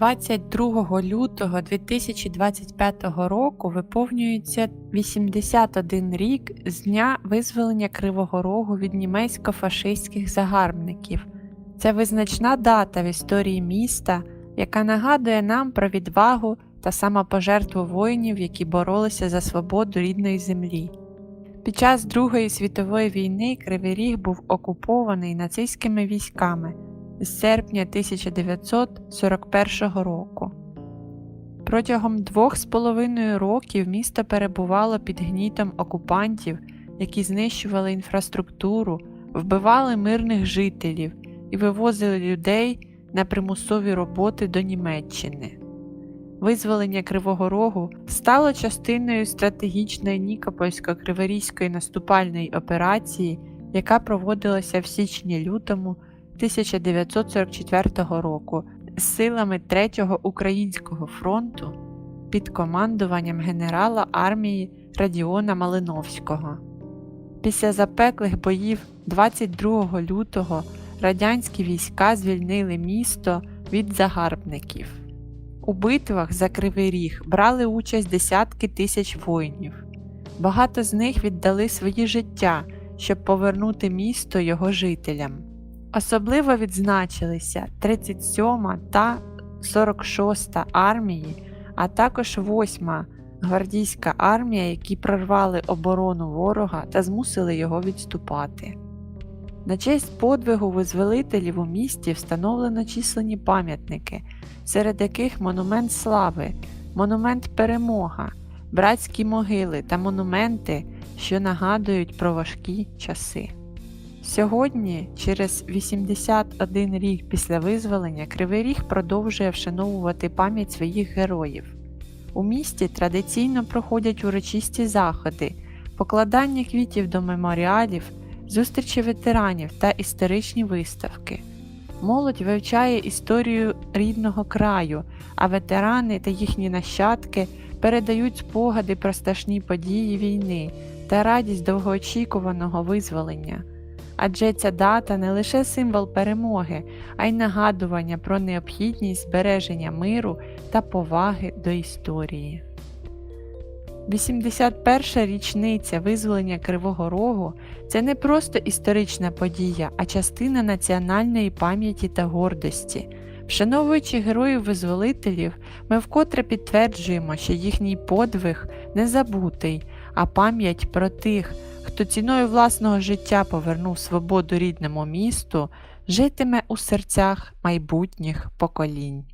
22 лютого 2025 року виповнюється 81 рік з дня визволення Кривого Рогу від німецько-фашистських загарбників. Це визначна дата в історії міста, яка нагадує нам про відвагу та самопожертву воїнів, які боролися за свободу рідної землі. Під час Другої світової війни Кривий Ріг був окупований нацистськими військами з серпня 1941 року. Протягом двох з половиною років місто перебувало під гнітом окупантів, які знищували інфраструктуру, вбивали мирних жителів і вивозили людей на примусові роботи до Німеччини. Визволення Кривого Рогу стало частиною стратегічної Нікопольсько-Криворізької наступальної операції, яка проводилася в січні-лютому 1944 року з силами 3-го Українського фронту під командуванням генерала армії Радіона Малиновського. Після запеклих боїв 22 лютого радянські війська звільнили місто від загарбників. У битвах за Кривий Ріг брали участь десятки тисяч воїнів. Багато з них віддали свої життя, щоб повернути місто його жителям. Особливо відзначилися 37 та 46 армії, а також 8 гвардійська армія, які прорвали оборону ворога та змусили його відступати. На честь подвигу визволителів у місті встановлено численні пам'ятники, серед яких монумент слави, монумент перемога, братські могили та монументи, що нагадують про важкі часи. Сьогодні, через 81 рік після визволення, Кривий Ріг продовжує вшановувати пам'ять своїх героїв. У місті традиційно проходять урочисті заходи, покладання квітів до меморіалів, зустрічі ветеранів та історичні виставки. Молодь вивчає історію рідного краю, а ветерани та їхні нащадки передають спогади про страшні події війни та радість довгоочікуваного визволення. Адже ця дата не лише символ перемоги, а й нагадування про необхідність збереження миру та поваги до історії. 81-ша річниця визволення Кривого Рогу це не просто історична подія, а частина національної пам'яті та гордості. Вшановуючи героїв-визволителів, ми вкотре підтверджуємо, що їхній подвиг не забутий, а пам'ять про тих, хто ціною власного життя повернув свободу рідному місту, житиме у серцях майбутніх поколінь.